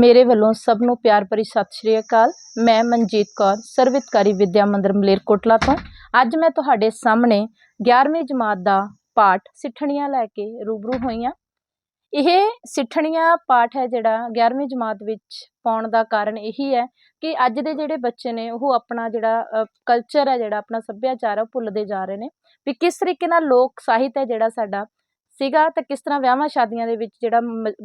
ਮੇਰੇ ਵੱਲੋਂ ਸਭ ਨੂੰ ਪਿਆਰ ਭਰੀ ਸਤਿ ਸ਼੍ਰੀ ਅਕਾਲ। ਮੈਂ ਮਨਜੀਤ ਕੌਰ, ਸਰਵਿਤਕਾਰੀ ਵਿਦਿਆ ਮੰਦਰ ਮਲੇਰਕੋਟਲਾ ਤੋਂ। ਅੱਜ ਮੈਂ ਤੁਹਾਡੇ ਸਾਹਮਣੇ 11ਵੀਂ ਜਮਾਤ ਦਾ ਪਾਠ ਸਿੱਠਣੀਆਂ ਲੈ ਕੇ ਰੂਬਰੂ ਹੋਈ ਹਾਂ ਇਹ ਸਿੱਠਣੀਆਂ ਪਾਠ ਹੈ ਜਿਹੜਾ 11ਵੀਂ ਜਮਾਤ ਵਿੱਚ ਪਾਉਣ ਦਾ ਕਾਰਨ ਇਹੀ ਹੈ ਕਿ ਅੱਜ ਦੇ ਜਿਹੜੇ ਬੱਚੇ ਨੇ, ਉਹ ਆਪਣਾ ਜਿਹੜਾ ਕਲਚਰ ਹੈ ਜਿਹੜਾ, ਆਪਣਾ ਸੱਭਿਆਚਾਰ ਹੈ, ਉਹ ਭੁੱਲਦੇ ਜਾ ਰਹੇ ਨੇ। ਵੀ ਕਿਸ ਤਰੀਕੇ ਨਾਲ ਲੋਕ ਸਾਹਿਤ ਹੈ ਜਿਹੜਾ ਸਾਡਾ ਸੀਗਾ ਤਾਂ ਕਿਸ ਤਰ੍ਹਾਂ ਵਿਆਹਾਂ ਸ਼ਾਦੀਆਂ ਦੇ ਵਿੱਚ ਜਿਹੜਾ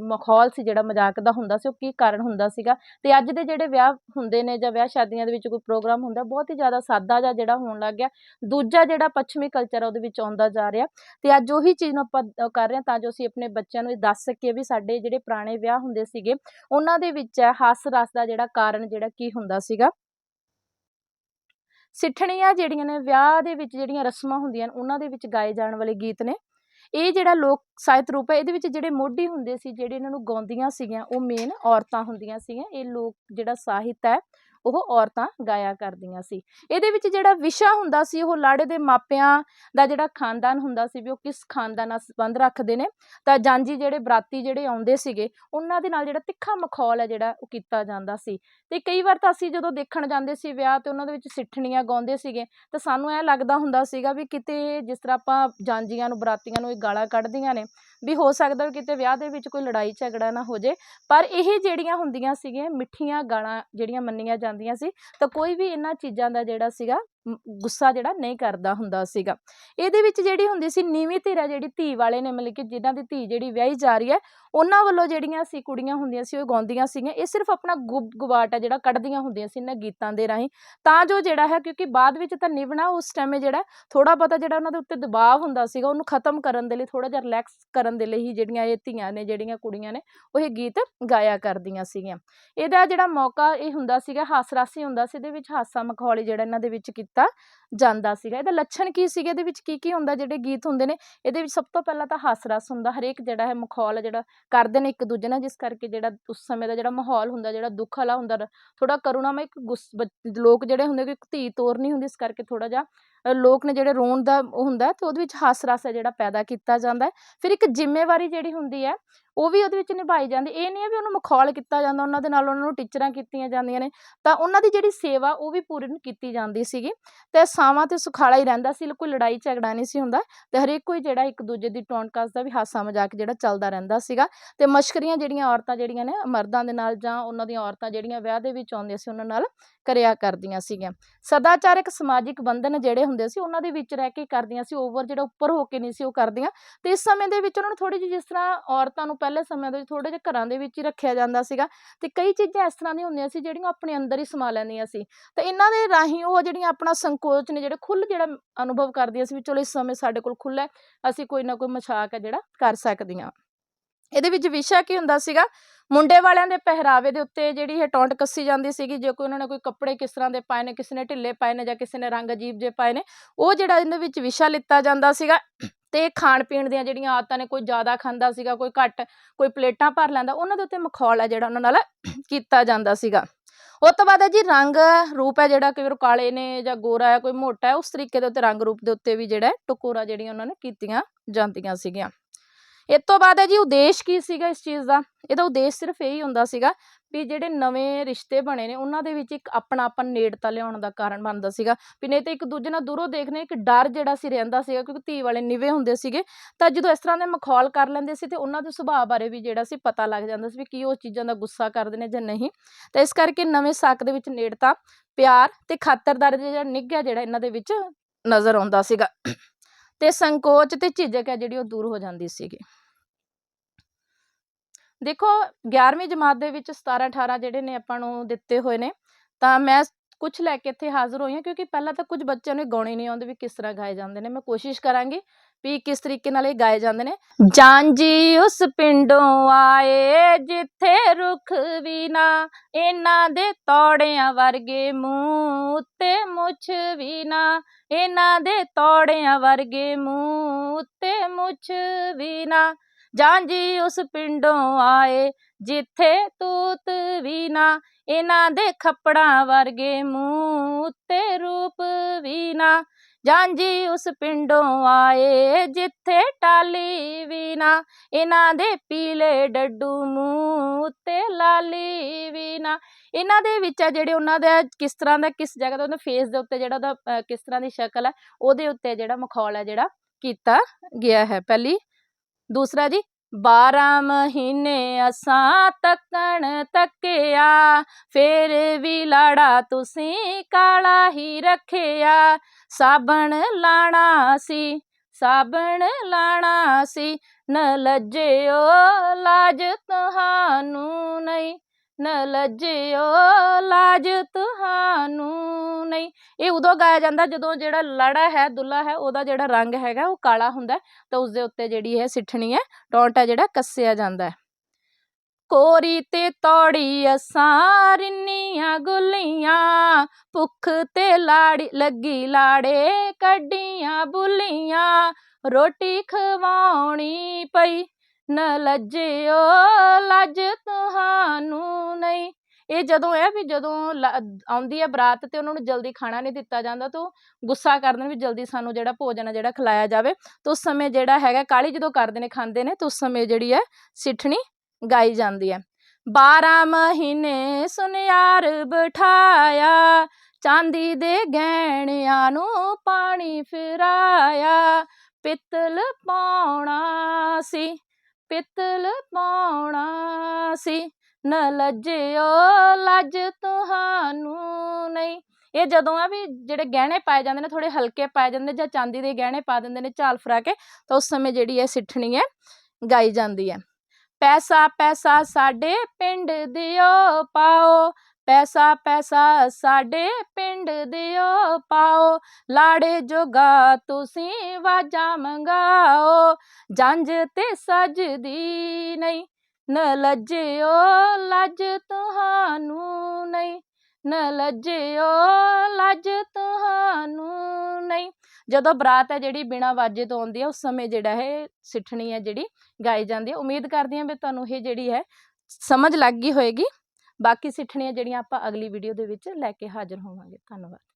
ਮਾਹੌਲ ਸੀ, ਜਿਹੜਾ ਮਜ਼ਾਕ ਦਾ ਹੁੰਦਾ ਸੀ, ਉਹ ਕੀ ਕਾਰਨ ਹੁੰਦਾ ਸੀਗਾ? ਤੇ ਅੱਜ ਦੇ ਜਿਹੜੇ ਵਿਆਹ ਹੁੰਦੇ ਨੇ ਜਾਂ ਵਿਆਹ ਸ਼ਾਦੀਆਂ ਦੇ ਵਿੱਚ ਕੋਈ ਪ੍ਰੋਗਰਾਮ ਹੁੰਦਾ, ਬਹੁਤ ਹੀ ਜ਼ਿਆਦਾ ਸਾਦਾ ਜਿਹਾ ਜਿਹੜਾ ਹੋਣ ਲੱਗ ਗਿਆ। ਦੂਜਾ ਜਿਹੜਾ ਪੱਛਮੀ ਕਲਚਰ ਆ, ਉਹਦੇ ਵਿੱਚ ਆਉਂਦਾ ਜਾ ਰਿਹਾ। ਤੇ ਅੱਜ ਉਹੀ ਚੀਜ਼ ਨੂੰ ਆਪਾਂ ਕਰ ਰਹੇ ਹਾਂ ਤਾਂ ਜੋ ਅਸੀਂ ਆਪਣੇ ਬੱਚਿਆਂ ਨੂੰ ਇਹ ਦੱਸ ਸਕੀਏ ਵੀ ਸਾਡੇ ਜਿਹੜੇ ਪੁਰਾਣੇ ਵਿਆਹ ਹੁੰਦੇ ਸੀਗੇ, ਉਹਨਾਂ ਦੇ ਵਿੱਚ ਹੈ ਹਾਸ ਰਸ ਦਾ ਜਿਹੜਾ ਕਾਰਨ ਜਿਹੜਾ ਕੀ ਹੁੰਦਾ ਸੀਗਾ? ਸਿੱਠਣੀਆਂ ਜਿਹੜੀਆਂ ਨੇ, ਵਿਆਹ ਦੇ ਵਿੱਚ ਜਿਹੜੀਆਂ ਰਸਮਾਂ ਹੁੰਦੀਆਂ ਨੇ, ਉਹਨਾਂ ਦੇ ਵਿੱਚ ਗਾਏ ਜਾਣ ਵਾਲੇ ਗੀਤ ਨੇ। ਇਹ ਜਿਹੜਾ ਲੋਕ ਸਾਹਿਤ ਰੂਪ ਹੈ, ਇਹਦੇ ਵਿੱਚ ਜਿਹੜੇ ਮੋਢੀ ਹੁੰਦੇ ਸੀ, ਜਿਹੜੇ ਇਹਨਾਂ ਨੂੰ ਗਾਉਂਦੀਆਂ ਸੀਗੀਆਂ, ਉਹ ਮੇਨ ਔਰਤਾਂ ਹੁੰਦੀਆਂ ਸੀਗੀਆਂ। ਇਹ ਲੋਕ ਜਿਹੜਾ ਸਾਹਿਤ ਹੈ ਉਹ ਔਰਤਾਂ ਗਾਇਆ ਕਰਦੀਆਂ ਸੀ। ਇਹਦੇ ਵਿੱਚ ਜਿਹੜਾ ਵਿਸ਼ਾ ਹੁੰਦਾ ਸੀ, ਉਹ ਲਾੜੇ ਦੇ ਮਾਪਿਆਂ ਦਾ ਜਿਹੜਾ ਖਾਨਦਾਨ ਹੁੰਦਾ ਸੀ ਵੀ ਉਹ ਕਿਸ ਖਾਨਦਾਨ ਨਾਲ ਸੰਬੰਧ ਰੱਖਦੇ ਨੇ, ਤਾਂ ਜਾਂਜੀ ਜਿਹੜੇ ਬਰਾਤੀ ਜਿਹੜੇ ਆਉਂਦੇ ਸੀਗੇ, ਉਹਨਾਂ ਦੇ ਨਾਲ ਜਿਹੜਾ ਤਿੱਖਾ ਮਖੌਲ ਹੈ ਜਿਹੜਾ ਉਹ ਕੀਤਾ ਜਾਂਦਾ ਸੀ। ਤੇ ਕਈ ਵਾਰ ਤਾਂ ਅਸੀਂ ਜਦੋਂ ਦੇਖਣ ਜਾਂਦੇ ਸੀ ਵਿਆਹ ਤੇ ਉਹਨਾਂ ਦੇ ਵਿੱਚ ਸਿੱਠਣੀਆਂ ਗਾਉਂਦੇ ਸੀਗੇ, ਤਾਂ ਸਾਨੂੰ ਐ ਲੱਗਦਾ ਹੁੰਦਾ ਸੀਗਾ ਵੀ ਕਿਤੇ ਜਿਸ ਤਰ੍ਹਾਂ ਆਪਾਂ ਜਾਂਜੀਆਂ ਨੂੰ ਬਰਾਤੀਆਂ ਨੂੰ ਇਹ ਗਾਲਾਂ ਕੱਢਦੀਆਂ ਨੇ ਵੀ ਹੋ ਸਕਦਾ ਕਿਤੇ ਵਿਆਹ ਦੇ ਵਿੱਚ ਕੋਈ ਲੜਾਈ ਝਗੜਾ ਨਾ ਹੋ ਜੇ, ਪਰ ਇਹ ਜਿਹੜੀਆਂ ਹੁੰਦੀਆਂ ਸੀਗੀਆਂ ਮਿੱਠੀਆਂ ਗਾਲਾਂ ਜਿਹੜੀਆਂ ਮੰਨੀਆਂ ਜਾਂਦੀਆਂ ਸੀ, ਤਾਂ ਕੋਈ ਵੀ ਇਹਨਾਂ ਚੀਜ਼ਾਂ ਦਾ ਜਿਹੜਾ ਸੀਗਾ ਗੁੱਸਾ ਜਿਹੜਾ ਨਹੀਂ ਕਰਦਾ ਹੁੰਦਾ ਸੀਗਾ। ਇਹਦੇ ਵਿੱਚ ਜਿਹੜੀ ਹੁੰਦੀ ਸੀ ਨੀਵੀਂ ਧਿਰ ਹੈ ਜਿਹੜੀ ਧੀ ਵਾਲੇ ਨੇ ਮਤਲਬ ਕਿ ਜਿਨ੍ਹਾਂ ਦੀ ਧੀ ਜਿਹੜੀ ਵਿਆਹੀ ਜਾ ਰਹੀ ਹੈ, ਉਹਨਾਂ ਵੱਲੋਂ ਜਿਹੜੀਆਂ ਸੀ ਕੁੜੀਆਂ ਹੁੰਦੀਆਂ ਸੀ, ਉਹ ਗਾਉਂਦੀਆਂ ਸੀਗੀਆਂ। ਇਹ ਸਿਰਫ ਆਪਣਾ ਗੁਬ ਗਵਾਟ ਹੈ ਜਿਹੜਾ ਕੱਢਦੀਆਂ ਹੁੰਦੀਆਂ ਸੀ ਇਹਨਾਂ ਗੀਤਾਂ ਦੇ ਰਾਹੀਂ। ਤਾਂ ਜੋ ਜਿਹੜਾ ਹੈ, ਕਿਉਂਕਿ ਬਾਅਦ ਵਿੱਚ ਤਾਂ ਨਿਭਣਾ ਉਸ ਟਾਈਮੇ ਜਿਹੜਾ ਥੋੜਾ ਬਹੁਤਾ ਜਿਹੜਾ ਉਹਨਾਂ ਦੇ ਉੱਤੇ ਦਬਾਅ ਹੁੰਦਾ ਸੀਗਾ, ਉਹਨੂੰ ਖਤਮ ਕਰਨ ਦੇ ਲਈ ਥੋੜਾ ਜਿਹਾ ਰਿਲੈਕਸ ਕਰਨ ਦੇ ਲਈ ਹੀ ਜਿਹੜੀਆਂ ਇਹ ਧੀਆਂ ਨੇ, ਜਿਹੜੀਆਂ ਕੁੜੀਆਂ ਨੇ, ਉਹ ਇਹ ਗੀਤ ਗਾਇਆ ਕਰਦੀਆਂ ਸੀਗੀਆਂ। ਇਹਦਾ ਜਿਹੜਾ ਮੌਕਾ ਇਹ ਹੁੰਦਾ ਸੀਗਾ, ਹਾਸਰਾਸੀ ਹੁੰਦਾ ਸੀ, ਇਹਦੇ ਵਿੱਚ ਹਾਸਾ ਮਖੌਲੀ ਜਿਹੜਾ ਇਹਨਾਂ ਦੇ ਵਿੱਚ ਕੀਤਾ ਜਾਂਦਾ ਸੀਗਾ। ਇਹਦਾ ਲੱਛਣ ਕੀ ਸੀਗੇ? ਇਹਦੇ ਵਿੱਚ ਕੀ ਕੀ ਹੁੰਦਾ? ਜਿਹੜੇ ਗੀਤ ਹੁੰਦੇ ਨੇ, ਇਹਦੇ ਵਿੱਚ ਸਭ ਤੋਂ ਪਹਿਲਾਂ ਤਾਂ ਹਾਸ ਰਸ ਹੁੰਦਾ, ਹਰੇਕ ਜਿਹੜਾ ਹੈ ਮਖੌਲ ਜਿਹੜਾ ਕਰਦੇ ਨੇ ਇੱਕ ਦੂਜੇ ਨਾਲ, ਜਿਸ ਕਰਕੇ ਜਿਹੜਾ ਉਸ ਸਮੇਂ ਦਾ ਜਿਹੜਾ ਮਾਹੌਲ ਹੁੰਦਾ, ਜਿਹੜਾ ਦੁੱਖ ਵਾਲਾ ਹੁੰਦਾ ਥੋੜਾ ਕਰੁਣਾਮਈ ਇੱਕ ਗੁੱਸ ਲੋਕ ਜਿਹੜੇ ਹੁੰਦੇ ਕਿ ਇੱਕ ਧੀ ਤੋਰਨੀ ਹੁੰਦੀ, ਇਸ ਕਰਕੇ ਥੋੜਾ ਜਿਹਾ ਲੋਕ ਨੇ ਜਿਹੜੇ ਰੋਣ ਦਾ ਹੁੰਦਾ, ਤੇ ਉਹਦੇ ਵਿੱਚ ਹਾਸ ਰਸ ਹੈ ਜਿਹੜਾ ਪੈਦਾ ਕੀਤਾ ਜਾਂਦਾ। ਫਿਰ ਇੱਕ ਜ਼ਿੰਮੇਵਾਰੀ ਜਿਹੜੀ ਹੁੰਦੀ ਹੈ ਉਹ ਵੀ ਉਹਦੇ ਵਿੱਚ ਨਿਭਾਈ ਜਾਂਦੀ, ਇਹ ਨਹੀਂ ਹੈ ਵੀ ਉਹਨੂੰ ਮਖੌਲ ਕੀਤਾ ਜਾਂਦਾ, ਉਹਨਾਂ ਦੇ ਨਾਲ ਉਹਨਾਂ ਨੂੰ ਟੀਚਰਾਂ ਕੀਤੀਆਂ ਜਾਂਦੀਆਂ ਨੇ, ਤਾਂ ਉਹਨਾਂ ਦੀ ਜਿਹੜੀ ਸੇਵਾ ਉਹ ਵੀ ਪੂਰਨ ਕੀਤੀ ਜਾਂਦੀ ਸੀਗੀ, ਤੇ ਸਾਵਾਂ ਤੇ ਸੁਖਾਲਾ ਹੀ ਰਹਿੰਦਾ ਸੀ, ਕੋਈ ਲੜਾਈ ਝਗੜਾ ਨਹੀਂ ਸੀ ਹੁੰਦਾ, ਤੇ ਹਰੇਕ ਕੋਈ ਜਿਹੜਾ ਇੱਕ ਦੂਜੇ ਦੀ ਟੌਂਟ ਕੱਸਦਾ ਵੀ ਹਾਸਾ ਮਜ਼ਾਕ ਜਿਹੜਾ ਚੱਲਦਾ ਰਹਿੰਦਾ ਸੀਗਾ, ਤੇ ਮਸ਼ਕਰੀਆਂ ਜਿਹੜੀਆਂ ਔਰਤਾਂ ਜਿਹੜੀਆਂ ਨੇ, ਮਰਦਾਂ ਦੇ ਨਾਲ ਜਾਂ ਉਹਨਾਂ ਦੀਆਂ ਔਰਤਾਂ ਜਿਹੜੀਆਂ ਵਿਆਹ ਦੇ ਵਿੱਚ ਆਉਂਦੀਆਂ ਸੀ, ਉਹਨਾਂ ਨਾਲ ਕਰਿਆ ਕਰਦੀਆਂ ਸੀਗੀਆਂ ਸਦਾਚਾਰਕ ਸਮਾਜਿਕ ਬੰਧਨ ਜਿਹੜੇ ਹੁੰਦੇ ਸੀ, ਉਹਨਾਂ ਦੇ ਵਿੱਚ ਰਹਿ ਕੇ ਕਰਦੀਆਂ ਸੀ ਓਵਰ ਜਿਹੜਾ ਉੱਪਰ ਹੋ ਕੇ ਨਹੀਂ ਸੀ ਉਹ ਕਰਦੀਆਂ, ਤੇ ਇਸ ਸਮੇਂ ਦੇ ਵਿੱਚ ਉਹਨਾਂ ਨੂੰ ਥੋੜੀ ਜਿਹੀ ਜਿਸ ਤਰ੍ਹਾਂ ਔਰਤਾਂ ਨੂੰ ਪਹਿਲੇ ਸਮੇਂ ਦੇ ਵਿੱਚ ਥੋੜੇ ਜਿਹੇ ਘਰਾਂ ਦੇ ਵਿੱਚ ਹੀ ਰੱਖਿਆ ਜਾਂਦਾ ਸੀਗਾ ਤੇ ਕਈ ਚੀਜ਼ਾਂ ਇਸ ਤਰ੍ਹਾਂ ਦੀਆਂ ਹੁੰਦੀਆਂ ਸੀ ਜਿਹੜੀਆਂ ਆਪਣੇ ਅੰਦਰ ਹੀ ਸਮਾ ਲੈਂਦੀਆਂ ਸੀ। ਤੇ ਇਹਨਾਂ ਦੇ ਰਾਹੀਂ ਉਹ ਜਿਹੜੀਆਂ ਆਪਣਾ ਸੰਕੋਚ ਨੇ ਜਿਹੜੇ ਖੁੱਲ ਜਿਹੜਾ ਅਨੁਭਵ ਕਰਦੀਆਂ ਸੀ ਵੀ ਚਲੋ ਇਸ ਸਮੇਂ ਸਾਡੇ ਕੋਲ ਖੁੱਲ੍ਹਾ ਹੈ, ਅਸੀਂ ਕੋਈ ਨਾ ਕੋਈ ਮਸ਼ਾਕ ਹੈ ਜਿਹੜਾ ਕਰ ਸਕਦੀਆਂ। ਇਹਦੇ ਵਿੱਚ ਵਿਸ਼ਾ ਕੀ ਹੁੰਦਾ ਸੀਗਾ ਮੁੰਡੇ ਵਾਲਿਆਂ ਦੇ ਪਹਿਰਾਵੇ ਦੇ ਉੱਤੇ ਜਿਹੜੀ ਇਹ ਟੌਂਟ ਕੱਸੀ ਜਾਂਦੀ ਸੀਗੀ, ਜੇ ਕੋਈ ਉਹਨਾਂ ਨੇ ਕੋਈ ਕੱਪੜੇ ਕਿਸ ਤਰ੍ਹਾਂ ਦੇ ਪਾਏ ਨੇ, ਕਿਸੇ ਨੇ ਢਿੱਲੇ ਪਾਏ ਨੇ ਜਾਂ ਕਿਸੇ ਨੇ ਰੰਗ ਅਜੀਬ ਜੇ ਪਾਏ ਨੇ, ਉਹ ਜਿਹੜਾ ਇਹਦੇ ਵਿੱਚ ਵਿਸ਼ਾ ਲਿੱਤਾ ਜਾਂਦਾ ਸੀਗਾ ਤੇ ਖਾਣ ਪੀਣ ਦੀਆਂ ਜਿਹੜੀਆਂ ਆਦਤਾਂ ਨੇ, ਕੋਈ ਜ਼ਿਆਦਾ ਖਾਂਦਾ ਸੀਗਾ, ਕੋਈ ਘੱਟ, ਕੋਈ ਪਲੇਟਾਂ ਭਰ ਲੈਂਦਾ, ਉਹਨਾਂ ਦੇ ਉੱਤੇ ਮਖੌਲ ਹੈ ਜਿਹੜਾ ਉਹਨਾਂ ਨਾਲ ਕੀਤਾ ਜਾਂਦਾ ਸੀਗਾ। ਉਹ ਤੋਂ ਬਾਅਦ ਹੈ ਜੀ ਰੰਗ ਰੂਪ ਹੈ ਜਿਹੜਾ ਕਿ ਵਾਰ ਕਾਲੇ ਨੇ ਜਾਂ ਗੋਰਾ ਹੈ, ਕੋਈ ਮੋਟਾ ਹੈ, ਉਸ ਤਰੀਕੇ ਦੇ ਉੱਤੇ ਰੰਗ ਰੂਪ ਦੇ ਉੱਤੇ ਵੀ ਜਿਹੜਾ ਟਕੋਰਾ ਜਿਹੜੀਆਂ ਉਹਨਾਂ ਨੇ ਕੀਤੀਆਂ ਜਾਂਦੀਆਂ ਸੀਗੀਆਂ। ਇਹ ਤੋਂ ਬਾਅਦ ਹੈ ਜੀ ਉਦੇਸ਼ ਕੀ ਸੀਗਾ ਇਸ ਚੀਜ਼ ਦਾ? ਇਹਦਾ ਉਦੇਸ਼ ਸਿਰਫ ਇਹੀ ਹੁੰਦਾ ਸੀਗਾ ਵੀ ਜਿਹੜੇ ਨਵੇਂ ਰਿਸ਼ਤੇ ਬਣੇ ਨੇ, ਉਹਨਾਂ ਦੇ ਵਿੱਚ ਇੱਕ ਆਪਣਾਪਨ ਨੇੜਤਾ ਲਿਆਉਣ ਦਾ ਕਾਰਨ ਬਣਦਾ ਸੀਗਾ। ਵੀ ਨਹੀਂ ਤਾਂ ਇੱਕ ਦੂਜੇ ਨਾਲ ਦੂਰੋਂ ਦੇਖਣੇ ਇੱਕ ਡਰ ਜਿਹੜਾ ਸੀ ਰਹਿੰਦਾ ਸੀਗਾ ਕਿਉਂਕਿ ਧੀ ਵਾਲੇ ਨਿਵੇ ਹੁੰਦੇ ਸੀਗੇ, ਤਾਂ ਜਦੋਂ ਇਸ ਤਰ੍ਹਾਂ ਦੇ ਮਖੌਲ ਕਰ ਲੈਂਦੇ ਸੀ ਤੇ ਉਹਨਾਂ ਦੇ ਸੁਭਾਅ ਬਾਰੇ ਵੀ ਜਿਹੜਾ ਸੀ ਪਤਾ ਲੱਗ ਜਾਂਦਾ ਸੀ ਵੀ ਕੀ ਉਹ ਚੀਜ਼ਾਂ ਦਾ ਗੁੱਸਾ ਕਰਦੇ ਨੇ ਜਾਂ ਨਹੀਂ। ਤਾਂ ਇਸ ਕਰਕੇ ਨਵੇਂ ਸਾਕ ਦੇ ਵਿੱਚ ਨੇੜਤਾ, ਪਿਆਰ ਤੇ ਖਾਤਰਦਾਰੀ ਦਾ ਜਿਹੜਾ ਨਿੱਘ ਹੈ ਜਿਹੜਾ ਇਹਨਾਂ ਦੇ ਵਿੱਚ ਨਜ਼ਰ ਆਉਂਦਾ ਸੀਗਾ। ਤੇ ਸੰਕੋਚ ਤੇ ਝਿਜਕ ਹੈ ਜਿਹੜੀ ਉਹ ਦੂਰ ਹੋ ਜਾਂਦੀ ਸੀਗੀ। ਦੇਖੋ 11ਵੀਂ ਜਮਾਤ ਦੇ ਵਿੱਚ 17 18 ਜਿਹੜੇ ਨੇ ਆਪਾਂ ਨੂੰ ਦਿੱਤੇ ਹੋਏ ਨੇ, ਤਾਂ ਮੈਂ ਕੁਝ ਲੈ ਕੇ ਇੱਥੇ ਹਾਜ਼ਰ ਹੋਈ ਹਾਂ ਕਿਉਂਕਿ ਪਹਿਲਾਂ ਤਾਂ ਕੁਝ ਬੱਚਿਆਂ ਨੂੰ ਗਾਉਣੇ ਨਹੀਂ ਆਉਂਦੇ ਵੀ ਕਿਸ ਤਰ੍ਹਾਂ ਗਾਏ ਜਾਂਦੇ ਨੇ। ਮੈਂ ਕੋਸ਼ਿਸ਼ ਕਰਾਂਗੀ ਵੀ ਕਿਸ ਤਰੀਕੇ ਨਾਲ ਇਹ ਗਾਏ ਜਾਂਦੇ ਨੇ। ਜਾਂਜੀ ਉਸ ਪਿੰਡੋਂ ਆਏ ਜਿੱਥੇ ਰੁੱਖ ਵੀ ਨਾ, ਇਹਨਾਂ ਦੇ ਤੋੜਿਆਂ ਵਰਗੇ ਮੂੰਹ ਉੱਤੇ ਮੁੱਛ ਵੀ ਨਾ, ਇਹਨਾਂ ਦੇ ਤੋੜਿਆਂ ਵਰਗੇ ਮੂੰਹ ਉੱਤੇ ਮੁੱਛ ਵੀ ਨਾ। ਜਾਂਜੀ ਉਸ ਪਿੰਡੋਂ ਆਏ, ਜਿੱਥੇ ਤੂਤ ਵੀ ਨਾ, ਇਹਨਾਂ ਦੇ ਖੱਪੜਾਂ ਵਰਗੇ ਮੂੰਹ ਉੱਤੇ ਰੂਪ ਵੀ ਨਾ। ਜਾਂਜੀ ਉਸ ਪਿੰਡੋਂ ਆਏ, ਜਿੱਥੇ ਟਾਲੀ ਵੀ ਨਾ ਇਹਨਾਂ ਦੇ ਪੀਲੇ ਡੱਡੂ ਮੂੰਹ ਉੱਤੇ ਲਾਲੀ ਵੀ ਨਾ। ਇਹਨਾਂ ਦੇ ਵਿੱਚ ਆ ਜਿਹੜੇ ਉਹਨਾਂ ਦਾ ਕਿਸ ਤਰ੍ਹਾਂ ਦਾ, ਕਿਸ ਜਗ੍ਹਾ ਦਾ ਉਹਨਾਂ ਫੇਸ ਦੇ ਉੱਤੇ ਜਿਹੜਾ ਉਹਦਾ ਕਿਸ ਤਰ੍ਹਾਂ ਦੀ ਸ਼ਕਲ ਹੈ ਉਹਦੇ ਉੱਤੇ ਜਿਹੜਾ ਮਖੌਲ ਹੈ ਜਿਹੜਾ ਕੀਤਾ ਗਿਆ ਹੈ। ਪਹਿਲੀ, ਦੂਸਰਾ ਜੀ 12 ਮਹੀਨੇ ਅਸਾਂ ਤੱਕਣ ਤੱਕਿਆ, ਫੇਰ ਵੀ ਲਾੜਾ ਤੁਸੀਂ ਕਾਲਾ ਹੀ ਰੱਖਿਆ। ਸਾਬਣ ਲਾਣਾ ਸੀ, ਸਾਬਣ ਲਾਣਾ ਸੀ, ਨ ਲੱਜਿਓ ਲਾਜ ਤੁਹਾਨੂੰ ਨਹੀਂ, ਨ ਲੱਜਿਓ ਲਾਜ ਤੁਹਾਨੂੰ ਨਹੀਂ। ਇਹ ਉਦੋਂ ਗਾਇਆ ਜਾਂਦਾ ਜਦੋਂ ਜਿਹੜਾ ਲੜਾ ਹੈ, ਦੁੱਲਾ ਹੈ, ਉਹਦਾ ਜਿਹੜਾ ਰੰਗ ਹੈਗਾ ਉਹ ਕਾਲਾ ਹੁੰਦਾ ਤਾਂ ਉਸ ਦੇ ਉੱਤੇ ਜਿਹੜੀ ਹੈ ਸਿੱਠਣੀ ਹੈ ਟੌਂਟ ਹੈ ਜਿਹੜਾ ਕੱਸਿਆ ਜਾਂਦਾ ਹੈ। ਕੋਰੀ ਤੇ ਤੌੜੀ ਅਸਾਂ, ਰਿੰਨੀਆਂ ਗੁੱਲੀਆਂ, ਭੁੱਖ ਤੇ ਲਾੜੀ, ਲੱਗੀ ਲਾੜੇ ਕੱਢੀਆਂ ਬੁੱਲੀਆਂ। ਰੋਟੀ ਖਵਾਉਣੀ ਪਈ, ਨ ਲੱਜਿਓ ਲੱਜ ਤੁਹਾਨੂੰ ਨਹੀਂ। ਇਹ ਜਦੋਂ ਹੈ ਵੀ ਜਦੋਂ ਲ- ਆਉਂਦੀ ਹੈ ਬਰਾਤ ਤੇ ਉਹਨਾਂ ਨੂੰ ਜਲਦੀ ਖਾਣਾ ਨਹੀਂ ਦਿੱਤਾ ਜਾਂਦਾ ਤਾਂ ਉਹ ਗੁੱਸਾ ਕਰਦੇ ਨੇ ਵੀ ਜਲਦੀ ਸਾਨੂੰ ਜਿਹੜਾ ਭੋਜਨ ਹੈ, ਜਿਹੜਾ ਖਿਲਾਇਆ ਜਾਵੇ। ਤਾਂ ਉਸ ਸਮੇਂ ਜਿਹੜਾ ਹੈਗਾ ਕਾਲੀ ਜਦੋਂ ਕਰਦੇ ਨੇ, ਖਾਂਦੇ ਨੇ, ਤਾਂ ਉਸ ਸਮੇਂ ਜਿਹੜੀ ਹੈ, ਸਿੱਠਣੀ ਗਾਈ ਜਾਂਦੀ ਹੈ। 12 ਮਹੀਨੇ ਸੁਨਿਆਰ ਬਿਠਾਇਆ, ਚਾਂਦੀ ਦੇ ਗਹਿਣਿਆਂ ਨੂੰ ਪਾਣੀ ਫਿਰਾਇਆ। ਪਿੱਤਲ ਪਾਉਣਾ ਸੀ, ਪਿੱਤਲ ਪਾਉਣਾ ਸੀ, ਨ ਲੱਜਿਓ ਲੱਜ ਤੁਹਾਨੂੰ ਨਹੀਂ। ਇਹ ਜਦੋਂ ਆ ਵੀ ਜਿਹੜੇ ਗਹਿਣੇ ਪਾਏ ਜਾਂਦੇ ਨੇ ਥੋੜੇ ਹਲਕੇ ਪਾਏ ਜਾਂਦੇ ਨੇ ਜਾਂ ਚਾਂਦੀ ਦੇ ਗਹਿਣੇ ਪਾ ਦਿੰਦੇ ਨੇ ਝਾਲ ਫਰਾ ਕੇ, ਤਾਂ ਉਸ ਸਮੇਂ ਜਿਹੜੀ ਹੈ ਸਿੱਠਣੀ ਹੈ, ਗਾਈ ਜਾਂਦੀ ਹੈ। ਪੈਸਾ ਪੈਸਾ ਸਾਡੇ ਪਿੰਡ ਦਿਓ ਪਾਓ। ਪੈਸਾ ਪੈਸਾ ਸਾਡੇ ਪਿੰਡ ਦਿਓ ਪਾਓ। ਲਾੜੇ ਜੋਗਾ ਤੁਸੀਂ ਵਾਜਾ ਮੰਗਾਓ। ਜੰਜ ਤੇ ਸਜਦੀ ਨਹੀਂ ਨ ਲੱਜਿਓ ਲੱਜ ਤੁਹਾਨੂੰ ਨਹੀਂ। ਨ ਲੱਜਿਓ ਲੱਜ ਤੁਹਾਨੂੰ ਨਹੀਂ। ਜਦੋਂ ਬਰਾਤ ਹੈ ਜਿਹੜੀ ਬਿਨਾ ਵਾਜੇ ਤੋਂ ਆਉਂਦੀ ਹੈ, ਉਸ ਸਮੇਂ ਜਿਹੜਾ ਹੈ ਸਿੱਠਣੀ ਹੈ ਜਿਹੜੀ ਗਾਈ ਜਾਂਦੀ ਹੈ। ਉਮੀਦ ਕਰਦੀ ਹਾਂ ਵੀ ਤੁਹਾਨੂੰ ਇਹ ਜਿਹੜੀ ਹੈ ਸਮਝ ਲੱਗ ਗਈ ਹੋਏਗੀ। ਬਾਕੀ ਸਿੱਠਣੀਆਂ ਜਿਹੜੀਆਂ ਆਪਾਂ ਅਗਲੀ ਵੀਡੀਓ ਦੇ ਵਿੱਚ ਲੈ ਕੇ ਹਾਜ਼ਰ ਹੋਵਾਂਗੇ। ਧੰਨਵਾਦ।